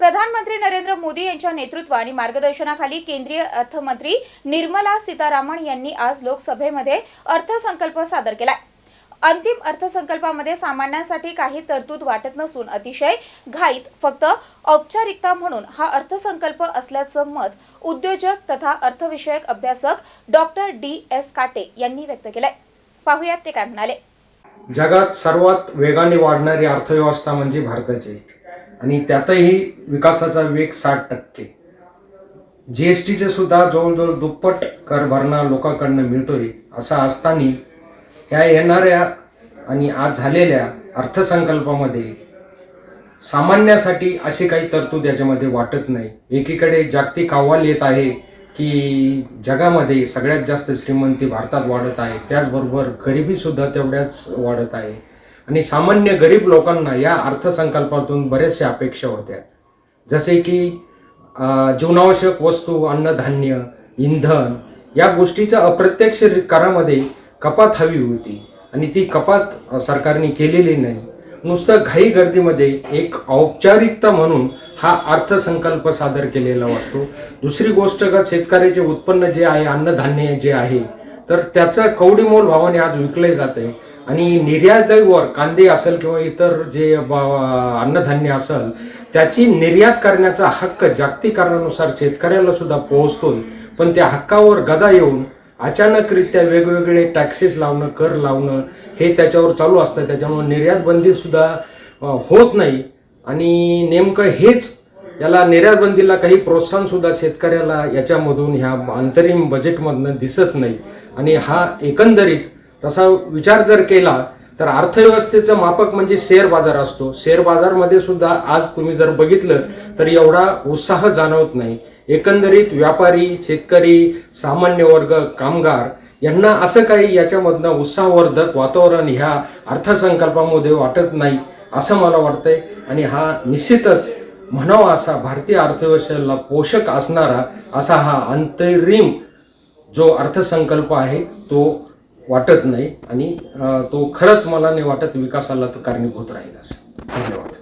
प्रधानमंत्री नरेंद्र मोदी यांच्या नेतृत्व आणि मार्गदर्शनाखाली केंद्रीय अर्थमंत्री निर्मला सीतारामन यांनी आज लोकसभेमध्ये अर्थसंकल्प सादर केला अंतिम अर्थसंकल्पामध्ये सामान्यांसाठी काही तरतूद वाटत नसून अतिशय घाईत फक्त औपचारिकता म्हणून हा अर्थसंकल्प असल्याचं मत उद्योजक तथा अर्थविषयक अभ्यासक डॉक्टर डी एस काटे यांनी व्यक्त केलंय. पाहुयात ते काय म्हणाले. जगात सर्वात वेगाने वाढणारी अर्थव्यवस्था म्हणजे भारताची. आणि त्यातही विकासाचा वेग साठ टक्के. जी एस टीचे सुद्धा जवळजवळ दुप्पट कर भरणा लोकांकडनं मिळतोय असं असताना ह्या येणाऱ्या आणि आज झालेल्या अर्थसंकल्पामध्ये सामान्यासाठी अशी काही तरतूद याच्यामध्ये वाटत नाही. एकीकडे जागतिक अहवाल येत आहे की जगामध्ये सगळ्यात जास्त श्रीमंती भारतात वाढत आहे त्याचबरोबर गरिबीसुद्धा तेवढ्याच वाढत आहे. आणि सामान्य गरीब लोकांना या अर्थसंकल्पातून बऱ्याचशा अपेक्षा होत्या. जसे की जीवनावश्यक वस्तू अन्नधान्य इंधन या गोष्टीच्या अप्रत्यक्ष करामध्ये कपात हवी होती आणि ती कपात सरकारने केलेली नाही. नुसतं घाई गर्दीमध्ये एक औपचारिकता म्हणून हा अर्थसंकल्प सादर केलेला वाटतो. दुसरी गोष्ट का शेतकऱ्याचे उत्पन्न जे आहे अन्नधान्य जे आहे तर त्याचं कवडीमोल भावाने आज विकले जाते. आणि निर्यातीवर कांदे असेल किंवा इतर जे अन्नधान्य असेल त्याची निर्यात करण्याचा हक्क जागतिकरणानुसार शेतकऱ्याला सुद्धा पोहोचतोय. पण त्या हक्कावर गदा येऊन अचानकरित्या वेगवेगळे टॅक्सेस लावणं कर लावणं हे त्याच्यावर चालू असतं. त्याच्यामुळे निर्यात सुद्धा होत नाही. आणि नेमकं हेच याला निर्यातबंदीला काही प्रोत्साहन सुद्धा शेतकऱ्याला याच्यामधून ह्या अंतरिम बजेटमधनं दिसत नाही. आणि हा एकंदरीत तसा विचार जर केला तर अर्थव्यवस्थेचं मापक म्हणजे शेअर बाजार असतो. शेअर बाजारमध्ये सुद्धा आज तुम्ही जर बघितलं तर एवढा उत्साह जाणवत नाही. एकंदरीत व्यापारी शेतकरी सामान्य वर्ग कामगार यांना असं काही याच्यामधनं उत्साहवर्धक वातावरण ह्या अर्थसंकल्पामध्ये वाटत नाही असं मला वाटतंय. आणि हा निश्चितच म्हणावा असा भारतीय अर्थव्यवस्थेला पोषक असणारा असा हा अंतरिम जो अर्थसंकल्प आहे तो वाटत नाही आणि तो खरंच मला नाही वाटत विकासाला तर कारणीभूत राहील असं. धन्यवाद.